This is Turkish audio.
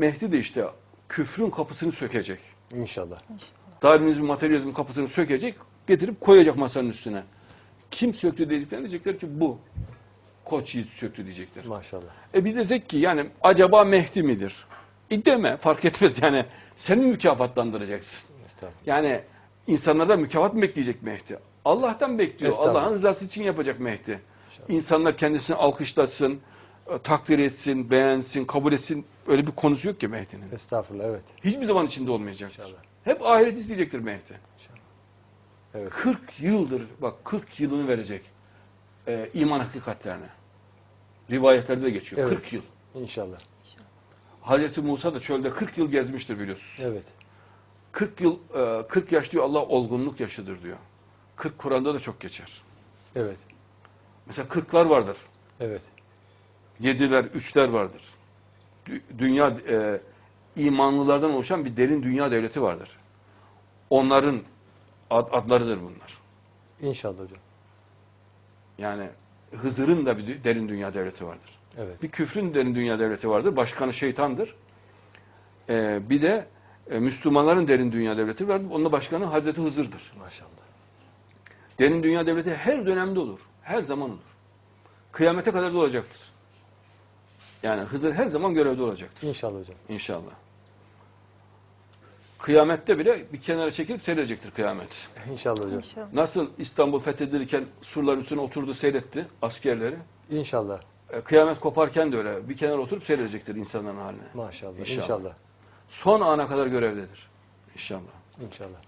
Mehdi de işte küfrün kapısını sökecek. İnşallah. Darwinizm, materyalizmin kapısını sökecek, getirip koyacak masanın üstüne. Kim söktü dediklerinde diyecekler ki bu. Koç Yiğit söktü diyecekler. Maşallah. E bir desek ki yani acaba Mehdi midir? E deme fark etmez yani. Seni mükafatlandıracaksın. Estağfurullah. Yani insanlardan mükafat mı bekleyecek Mehdi? Allah'tan bekliyor. Allah'ın rızası için yapacak Mehdi. İnsanlar kendisini alkışlasın, takdir etsin, beğensin, kabul etsin. Öyle bir konusu yok ki Mehdi'nin. Estağfurullah evet. Hiçbir zaman içinde olmayacaktır. İnşallah. Hep ahiret isteyecektir Mehdi. Evet. 40 yıldır, bak 40 yılını verecek e, iman hakikatlerine. Rivayetlerde de geçiyor. Evet. 40 yıl. İnşallah. Hazreti Musa da çölde 40 yıl gezmiştir biliyorsunuz. Evet. 40 yıl, e, 40 yaş diyor Allah olgunluk yaşıdır diyor. 40 Kur'an'da da çok geçer. Evet. Mesela 40'lar vardır. Evet. Yediler, üçler vardır. Dü- Dünya e, imanlılardan oluşan bir derin dünya devleti vardır. Onların ad- adlarıdır bunlar. İnşallah hocam. Yani Hızır'ın da bir derin dünya devleti vardır. Evet. Bir küfrün derin dünya devleti vardır. Başkanı şeytandır. E, bir de e, Müslümanların derin dünya devleti vardır. Onun da başkanı Hazreti Hızır'dır. Maşallah. Derin dünya devleti her dönemde olur. Her zaman olur. Kıyamete kadar da olacaktır. Yani Hızır her zaman görevde olacaktır. İnşallah hocam. İnşallah. Kıyamette bile bir kenara çekilip seyredecektir kıyamet. İnşallah hocam. İnşallah. Nasıl İstanbul fethedilirken surların üstüne oturdu seyretti askerleri. İnşallah. E, Kıyamet koparken de öyle bir kenara oturup seyredecektir insanların haline. Maşallah. İnşallah. İnşallah. Son ana kadar görevdedir. İnşallah. İnşallah.